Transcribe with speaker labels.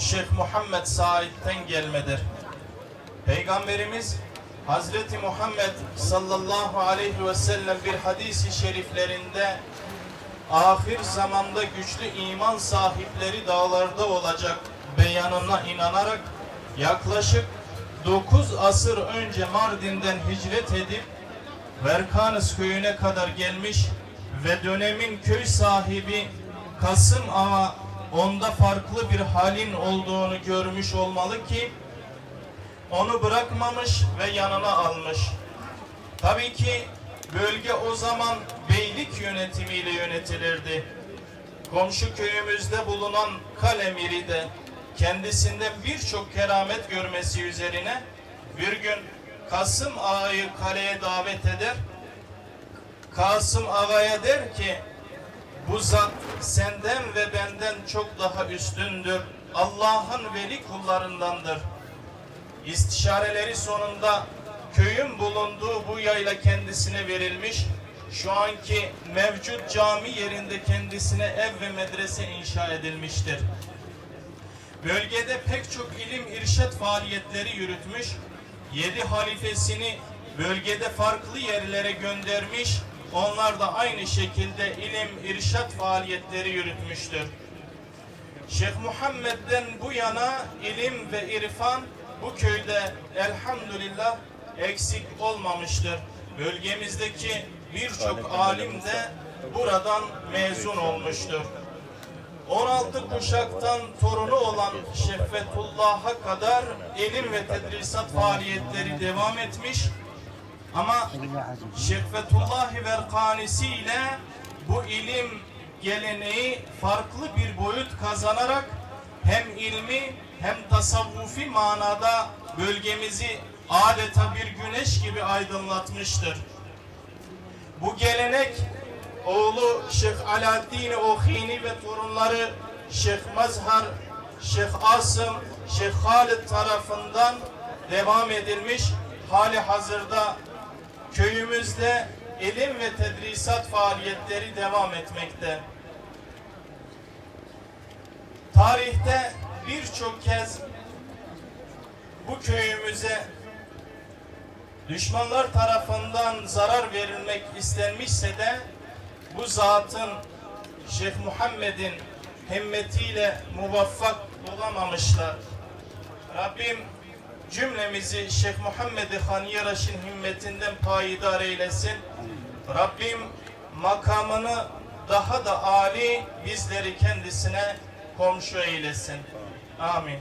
Speaker 1: Şeyh Muhammed Said'den gelmedir. Peygamberimiz Hazreti Muhammed sallallahu aleyhi ve sellem bir hadisi şeriflerinde ahir zamanda güçlü iman sahipleri dağlarda olacak beyanına inanarak yaklaşık 9 asır önce Mardin'den hicret edip Verkanız köyüne kadar gelmiş ve dönemin köy sahibi Kasım Ağa onda farklı bir halin olduğunu görmüş olmalı ki onu bırakmamış ve yanına almış. Tabii ki bölge o zaman beylik yönetimiyle yönetilirdi. Komşu köyümüzde bulunan Kalemiri de kendisinden birçok keramet görmesi üzerine bir gün Kasım Ağa'yı kaleye davet eder. Kasım Ağa'ya der ki bu zat senden ve benden çok daha üstündür. Allah'ın veli kullarındandır. İstişareleri sonunda köyün bulunduğu bu yayla kendisine verilmiş. Şu anki mevcut cami yerinde kendisine ev ve medrese inşa edilmiştir. Bölgede pek çok ilim irşat faaliyetleri yürütmüş. Yedi halifesini bölgede farklı yerlere göndermiş. Onlar da aynı şekilde ilim irşat faaliyetleri yürütmüştür. Şeyh Muhammed'den bu yana ilim ve irfan bu köyde elhamdülillah eksik olmamıştır. Bölgemizdeki birçok alim de buradan mezun olmuştur. 16 kuşaktan torunu olan Şehvetullah'a kadar ilim ve tedrisat faaliyetleri devam etmiş. Ama Şehvetullah Verkanisi ile bu ilim geleneği farklı bir boyut kazanarak hem ilmi hem tasavvufi manada bölgemizi adeta bir güneş gibi aydınlatmıştır. Bu gelenek oğlu Şeyh Alaaddin Ohini ve torunları Şeyh Mazhar, Şeyh Asım, Şeyh Halid tarafından devam edilmiş. Hali hazırda köyümüzde ilim ve tedrisat faaliyetleri devam etmekte. Tarihte birçok kez bu köyümüze düşmanlar tarafından zarar verilmek istenmişse de bu zatın Şeyh Muhammed'in himmetiyle muvaffak olamamışlar. Rabbim cümlemizi Şeyh Muhammed-i Haniyaraş'ın himmetinden payidar eylesin. Rabbim makamını daha da âli bizleri kendisine komşu eylesin. Amin.